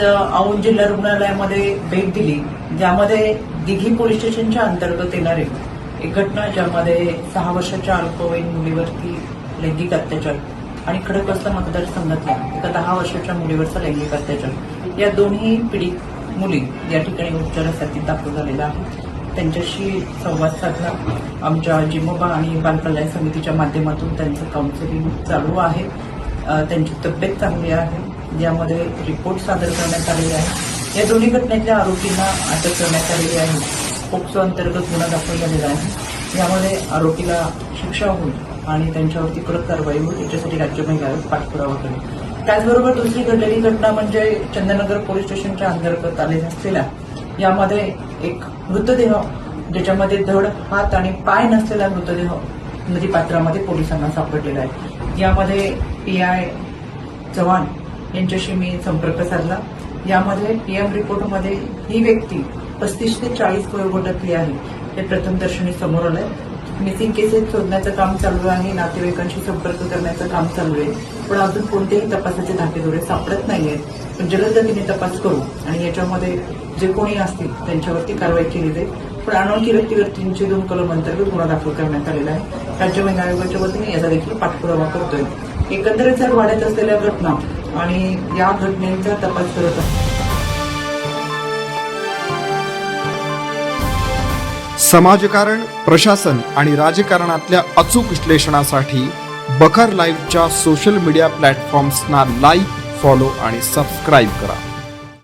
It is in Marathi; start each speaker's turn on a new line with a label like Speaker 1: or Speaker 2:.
Speaker 1: आज औंध जिल्हा रुग्णालयामध्ये भेट दिली. ज्यामध्ये दिघी पोलीस स्टेशनच्या अंतर्गत येणारे एक घटना ज्यामध्ये सहा वर्षाच्या अल्पवयीन मुलीवरती लैंगिक अत्याचार आणि खडकवासला मतदारसंघातल्या एका दहा वर्षाच्या मुलीवरचा लैंगिक अत्याचार. या दोन्ही पीडित मुली या ठिकाणी उपचारासाठी दाखल झालेल्या आहेत. त्यांच्याशी संवाद साधला. आमच्या जिमोबा आणि बालकल्याण समितीच्या माध्यमातून त्यांचं काउन्सिलिंग चालू आहे. त्यांची तब्येत चांगली आहे. ज्यामध्ये रिपोर्ट सादर करण्यात आलेले आहे. या दोन्ही घटनेतल्या आरोपींना अटक करण्यात आलेली आहे. पोक्सो अंतर्गत गुन्हा दाखल झालेला आहे. यामध्ये आरोपीला शिक्षा होईल आणि त्यांच्यावरती कडक कारवाई होईल. याच्यासाठी राज्य महिला आयोग पाठपुरावा करेल. त्याचबरोबर दुसरी घडलेली घटना म्हणजे चंद्रनगर पोलीस स्टेशनच्या अंतर्गत आले असलेल्या यामध्ये एक मृतदेह ज्याच्यामध्ये धड हात आणि पाय नसलेला मृतदेह नदीपात्रामध्ये पोलिसांना सापडलेला आहे. यामध्ये पी आय चव्हाण यांच्याशी मी संपर्क साधला. यामध्ये पीएम रिपोर्टमध्ये ही व्यक्ती पस्तीस ते चाळीस वयोगटातली आहे. हे प्रथमदर्शनी समोर आलंय. मिसिंग केसेस शोधण्याचं काम चालू आहे. नातेवाईकांशी संपर्क करण्याचं काम चालू आहे. पण अजून कोणतेही तपासाचे धाकेदोरे सापडत नाहीयेत. पण जलदगतीने तपास करू आणि याच्यामध्ये जे कोणी असतील त्यांच्यावरती कारवाई केली जाईल. पण अनोळखी व्यक्तीवरतींचे दोन कलम अंतर्गत गुन्हा दाखल करण्यात आलेला आहे. राज्य महिला आयोगाच्या वतीने याचा देखील पाठपुरावा करतोय. एकंदरीत जर वाढत असलेल्या घटना आणि या घटनेचा तपास करत आहे
Speaker 2: समाजकारण प्रशासन आणि राजकारणातल्या अचूक विश्लेषणासाठी बखर लाईव्हच्या सोशल मीडिया प्लॅटफॉर्म्सना लाईक फॉलो आणि सबस्क्राईब करा.